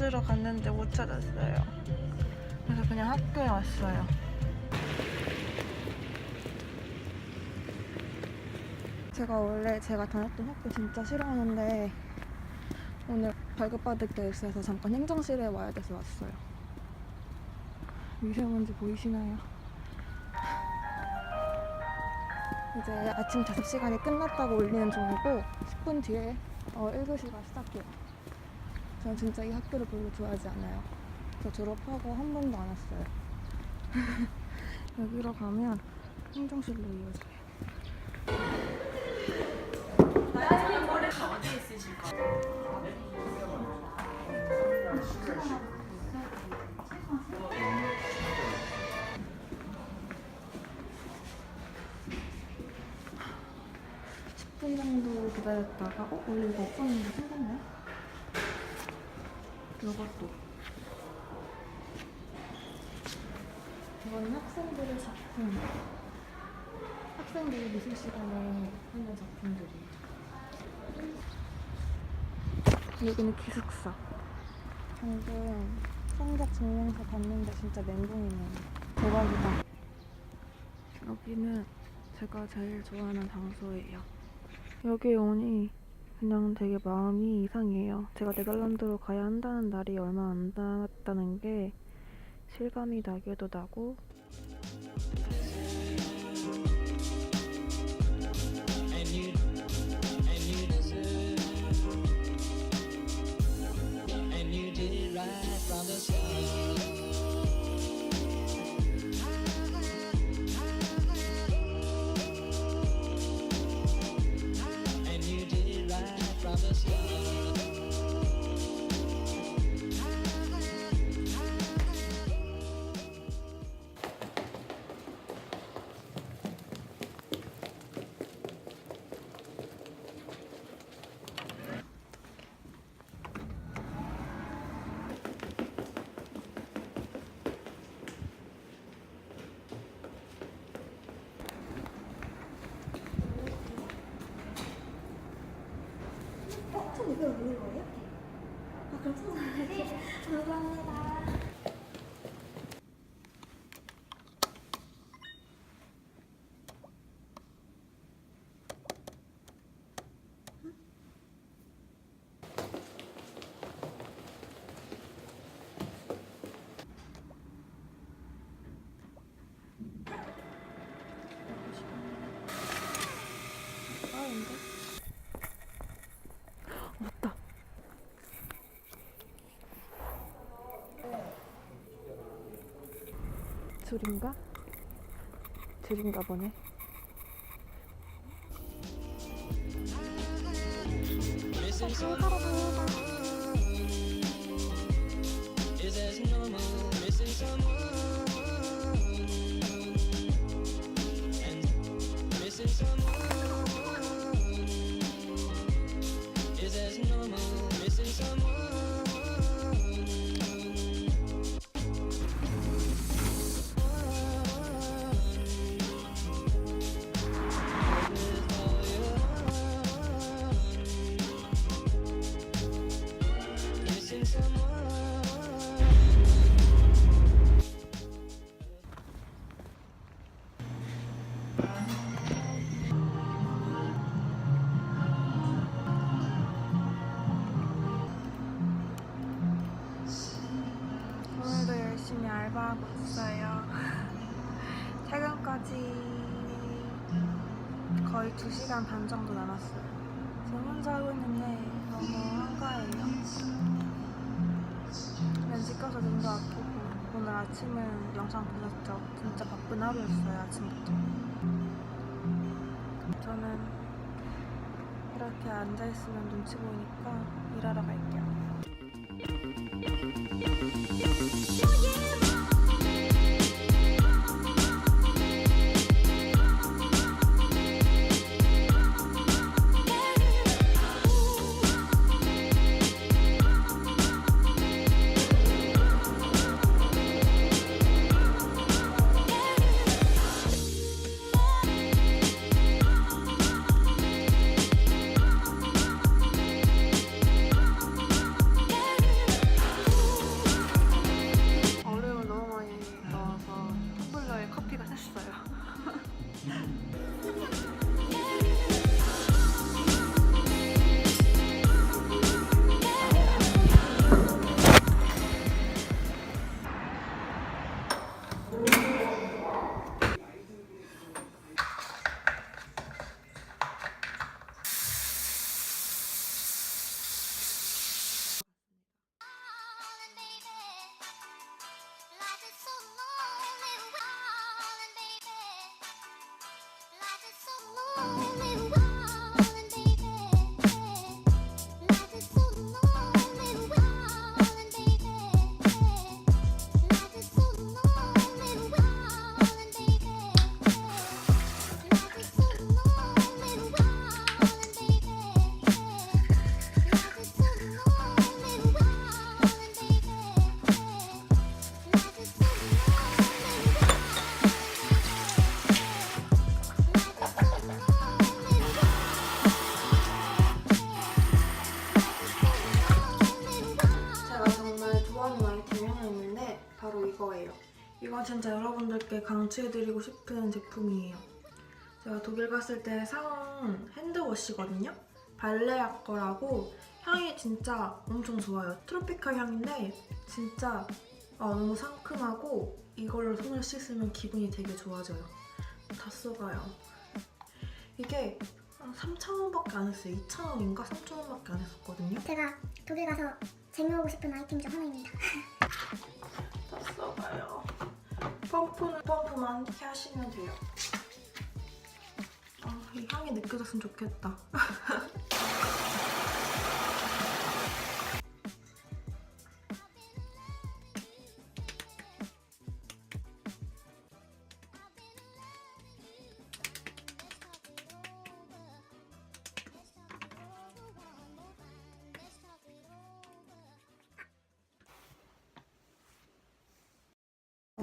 찾으러 갔는데 못 찾았어요. 그래서 그냥 학교에 왔어요. 제가 원래 제가 다녔던 학교 진짜 싫어하는데 오늘 발급받을 게 있어서 잠깐 행정실에 와야 돼서 왔어요. 미세먼지 보이시나요? 이제 아침 5시간이 끝났다고 올리는 중이고 10분 뒤에 어, 1교시가 시작해요. 저는 진짜 이 학교를 별로 좋아하지 않아요. 저 졸업하고 한 번도 안 왔어요. 여기로 가면 행정실로 이어져요. 분 정도 기다렸다가 어? 원래 이거 없었는데 생겼네? 이것도. 이거는 학생들의 작품. 학생들이 미술 시간에 하는 작품들이에요? 여기는 기숙사. 방금 성적 증명서 봤는데 진짜 멘붕이네요. 대박이다. 여기는 제가 제일 좋아하는 장소예요. 여기 오니 그냥 되게 마음이 이상해요. 제가 네덜란드로 가야 한다는 날이 얼마 안 남았다는 게 실감이 나기도 나고 我坐在这里，我。 줄인가? 줄인가 보네. 열심히 알바하고 있어요. 퇴근까지 거의 2시간 반 정도 남았어요. 저 혼자 하고 있는데 너무 한가해요. 면식 껴서 눈도 아프고 오늘 아침은 영상 보셨죠? 진짜 바쁜 하루였어요, 아침부터. 저는 이렇게 앉아있으면 눈치 보이니까 일하러 갈게요. 여러분들께 강추해드리고 싶은 제품이에요. 제가 독일 갔을 때 사온 핸드워시거든요. 발레아 거라고 향이 진짜 엄청 좋아요. 트로피칼 향인데 진짜 아, 너무 상큼하고 이걸로 손을 씻으면 기분이 되게 좋아져요. 다 써봐요. 이게 한 3,000원밖에 안 했어요. 2,000원인가 3,000원밖에 안 했었거든요. 제가 독일 가서 쟁여오고 싶은 아이템 중 하나입니다. 다 써봐요. 펌프는 펌프만 이렇게 하시면 돼요. 아, 이 향이 느껴졌으면 좋겠다.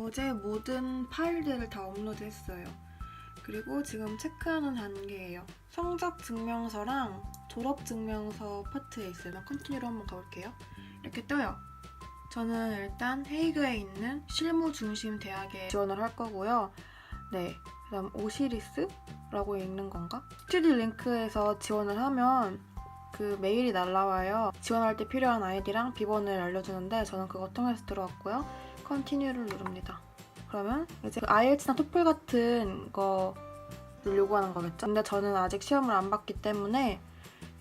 어제 모든 파일들을 다 업로드했어요. 그리고 지금 체크하는 단계예요. 성적 증명서랑 졸업 증명서 파트에 있어요. 컨티뉴로 한번 가볼게요. 이렇게 떠요. 저는 일단 헤이그에 있는 실무 중심 대학에 지원을 할 거고요. 네. 그다음 오시리스라고 읽는 건가? 스튜디 링크에서 지원을 하면 그 메일이 날라와요. 지원할 때 필요한 아이디랑 비번을 알려주는데 저는 그거 통해서 들어왔고요. 컨티뉴를 누릅니다. 그러면 이제 IELTS나 토플 같은 거를 요구하는 거겠죠? 근데 저는 아직 시험을 안 봤기 때문에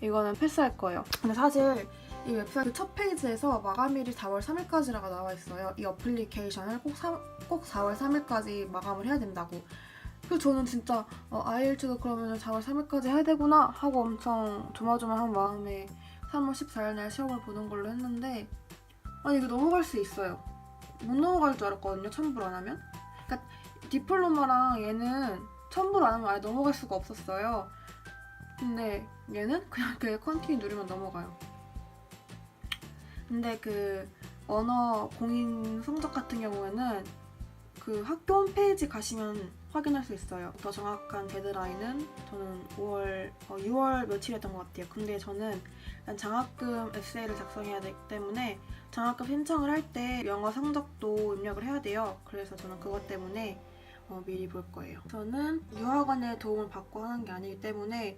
이거는 패스할 거예요. 근데 사실 이 웹사이트 첫 페이지에서 마감일이 4월 3일까지라고 나와 있어요. 이 어플리케이션을 꼭, 사- 꼭 4월 3일까지 마감을 해야 된다고. 그래서 저는 진짜 어, IELTS도 그러면 4월 3일까지 해야 되구나 하고 엄청 조마조마한 마음에 3월 14일 날 시험을 보는 걸로 했는데 아니 이게 넘어갈 수 있어요. 못 넘어갈 줄 알았거든요. 첨부를 안 하면. 그러니까 디플로마랑 얘는 첨부를 안 하면 아예 넘어갈 수가 없었어요. 근데 얘는 그냥 이렇게 컨티뉴 누르면 넘어가요. 근데 그 언어 공인 성적 같은 경우에는 그 학교 홈페이지 가시면 확인할 수 있어요. 더 정확한 데드라인은 저는 5월, 어, 6월 며칠이었던 것 같아요. 근데 저는 장학금 에세이를 작성해야 되기 때문에 장학금 신청을 할 때 영어 성적도 입력을 해야 돼요. 그래서 저는 그것 때문에 어, 미리 볼 거예요. 저는 유학원의 도움을 받고 하는 게 아니기 때문에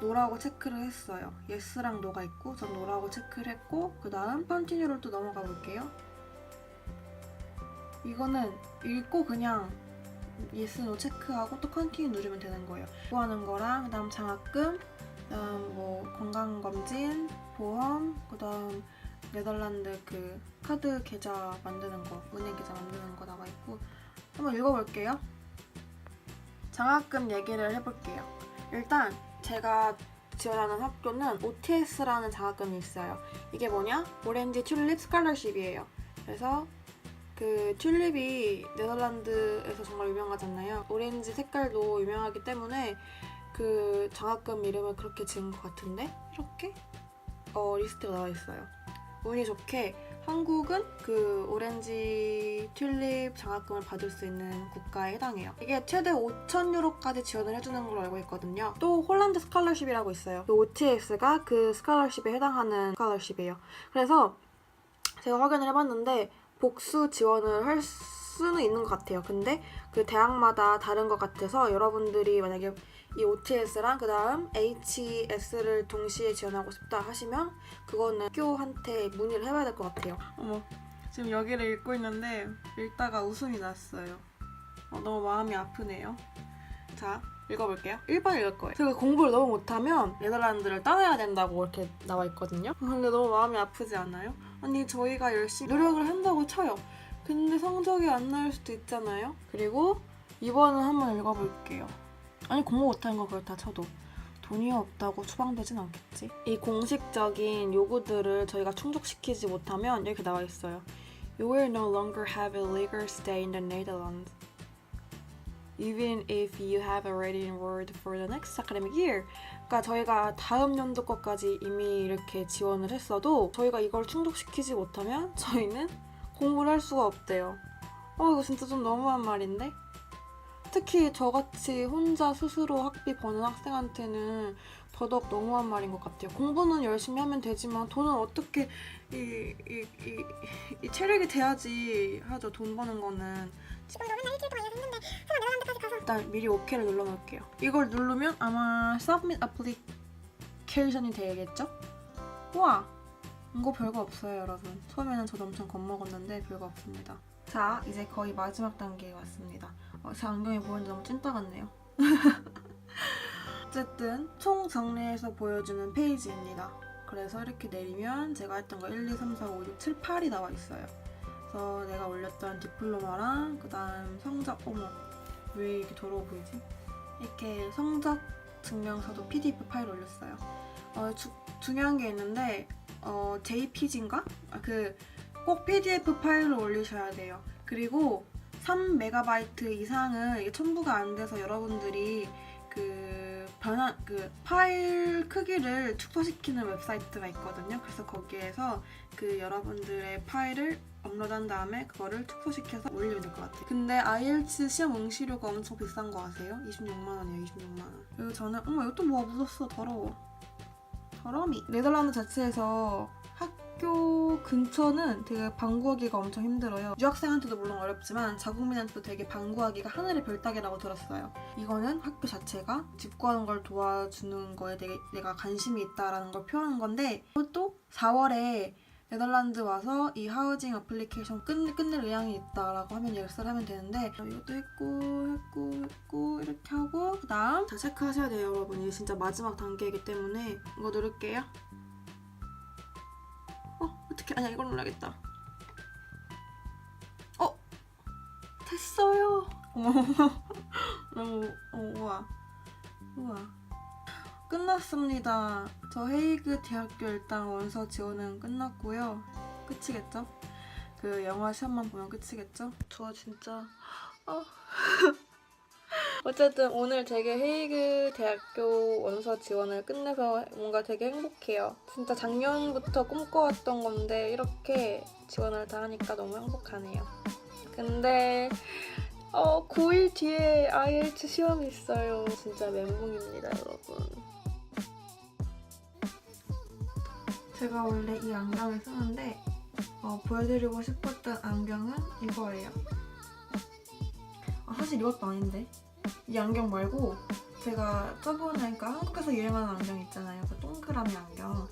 노라고 체크를 했어요. 예스랑 노가 있고 전 노라고 체크를 했고 그 다음 컨티뉴를 또 넘어가 볼게요. 이거는 읽고 그냥 예스 노 체크하고 또 컨티뉴 누르면 되는 거예요. 구하는 거랑 그 다음 장학금 그다음 뭐 건강검진, 보험, 그다음 네덜란드 그 카드 계좌 만드는 거, 은행 계좌 만드는 거 나와 있고 한번 읽어볼게요. 장학금 얘기를 해볼게요. 일단 제가 지원하는 학교는 OTS라는 장학금이 있어요. 이게 뭐냐? 오렌지 튤립 스칼러십이에요. 그래서 그 튤립이 네덜란드에서 정말 유명하잖아요. 오렌지 색깔도 유명하기 때문에 그 장학금 이름을 그렇게 지은 것 같은데 이렇게 어, 리스트가 나와 있어요. 운이 좋게 한국은 그 오렌지 튤립 장학금을 받을 수 있는 국가에 해당해요. 이게 최대 5천 유로까지 지원을 해주는 걸로 알고 있거든요. 또 홀란드 스칼러십이라고 있어요. 그 OTS가 그 스칼러십에 해당하는 스칼러십이에요. 그래서 제가 확인을 해봤는데 복수 지원을 할 수는 있는 것 같아요. 근데 그 대학마다 다른 것 같아서 여러분들이 만약에 이 OTS랑 그 다음 HS를 동시에 지원하고 싶다 하시면 그거는 학교한테 문의를 해봐야 될 것 같아요. 어머, 지금 여기를 읽고 있는데 읽다가 웃음이 났어요. 어, 너무 마음이 아프네요. 자, 읽어볼게요. 1번 읽을 거예요. 제가 공부를 너무 못하면 네덜란드를 떠나야 된다고 이렇게 나와 있거든요. 근데 너무 마음이 아프지 않아요? 아니, 저희가 열심히 노력을 한다고 쳐요. 근데 성적이 안 나올 수도 있잖아요. 그리고 2번은 한번 읽어볼게요. 아니 공부 못하는 거 그렇다 쳐도 돈이 없다고 추방되진 않겠지. 이 공식적인 요구들을 저희가 충족시키지 못하면 이렇게 나와 있어요. You will no longer have a legal stay in the Netherlands. Even if you have already enrolled for the next academic year. 그러니까 저희가 다음 연도 것까지 이미 이렇게 지원을 했어도 저희가 이걸 충족시키지 못하면 저희는 공부를 할 수가 없대요. 어 이거 진짜 좀 너무한 말인데? 특히 저같이 혼자 스스로 학비 버는 학생한테는 더더욱 너무한 말인 것 같아요. 공부는 열심히 하면 되지만 돈은 어떻게 이, 이, 이, 이 체력이 돼야지 하죠. 돈 버는 거는. 가서 일단 미리 OK를 눌러놓을게요. 이걸 누르면 아마 Submit Application이 되겠죠? 우와! 이거 별거 없어요, 여러분. 처음에는 저도 엄청 겁먹었는데 별거 없습니다. 자, 이제 거의 마지막 단계에 왔습니다. 어, 제 안경이 보이는데 너무 찐따 같네요. 어쨌든 총 정리해서 보여주는 페이지입니다. 그래서 이렇게 내리면 제가 했던 거 1, 2, 3, 4, 5, 6, 7, 8이 나와 있어요. 그래서 내가 올렸던 디플로마랑 그 다음 성적 어머 왜 이렇게 더러워 보이지? 이렇게 성적 증명서도 PDF 파일 올렸어요. 어, 주- 중요한 게 있는데 어, JPG인가? 아, 그 꼭 PDF 파일로 올리셔야 돼요. 그리고 3MB 이상은 첨부가 안 돼서 여러분들이 그 변환 그 파일 크기를 축소시키는 웹사이트가 있거든요. 그래서 거기에서 그 여러분들의 파일을 업로드한 다음에 그거를 축소시켜서 올리면 될 것 같아요. 근데 IELTS 시험 응시료가 엄청 비싼 거 아세요? 26만 원이에요, 26만 원. 그리고 저는 어머 이것도 뭐가 묻었어, 더러워. 더러미. 네덜란드 자체에서 학교 근처는 되게 방구하기가 엄청 힘들어요. 유학생한테도 물론 어렵지만 자국민한테도 되게 방구하기가 하늘의 별 따기라고 들었어요. 이거는 학교 자체가 집 구하는 걸 도와주는 거에 되게 내가 관심이 있다라는 걸 표현한 건데 또 4월에 네덜란드 와서 이 하우징 어플리케이션 끝, 끝낼 의향이 있다라고 하면 예스를 하면 되는데 어, 이것도 했고 했고 했고 이렇게 하고 그 다음 다 체크하셔야 돼요 여러분 이게 진짜 마지막 단계이기 때문에 이거 누를게요 어 어떻게 아니야 이걸 눌러야겠다 어 됐어요 너무 어, 우와 우와 끝났습니다. 저 헤이그 대학교 일단 원서 지원은 끝났고요. 끝이겠죠? 그 영어 시험만 보면 끝이겠죠? 저 진짜 아. 어쨌든 오늘 되게 헤이그 대학교 원서 지원을 끝내서 뭔가 되게 행복해요. 진짜 작년부터 꿈꿔왔던 건데 이렇게 지원을 다 하니까 너무 행복하네요. 근데 어 9일 뒤에 IELTS 시험이 있어요. 진짜 멘붕입니다, 여러분. 제가 원래 이 안경을 쓰는데 어, 보여드리고 싶었던 안경은 이거예요. 아, 사실 이것도 아닌데 이 안경 말고 제가 저번에 그러니까 한국에서 유행하는 안경 있잖아요. 그 동그라미 안경.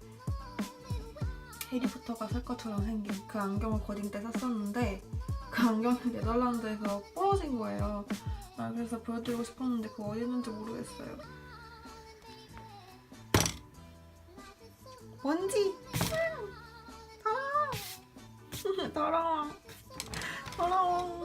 해리포터가 살 것처럼 생긴 그 안경을 고딩 때 샀었는데 그 안경이 네덜란드에서 부러진 거예요. 아, 그래서 보여드리고 싶었는데 그거 어디 있는지 모르겠어요. 먼지! 더러워! 더러워!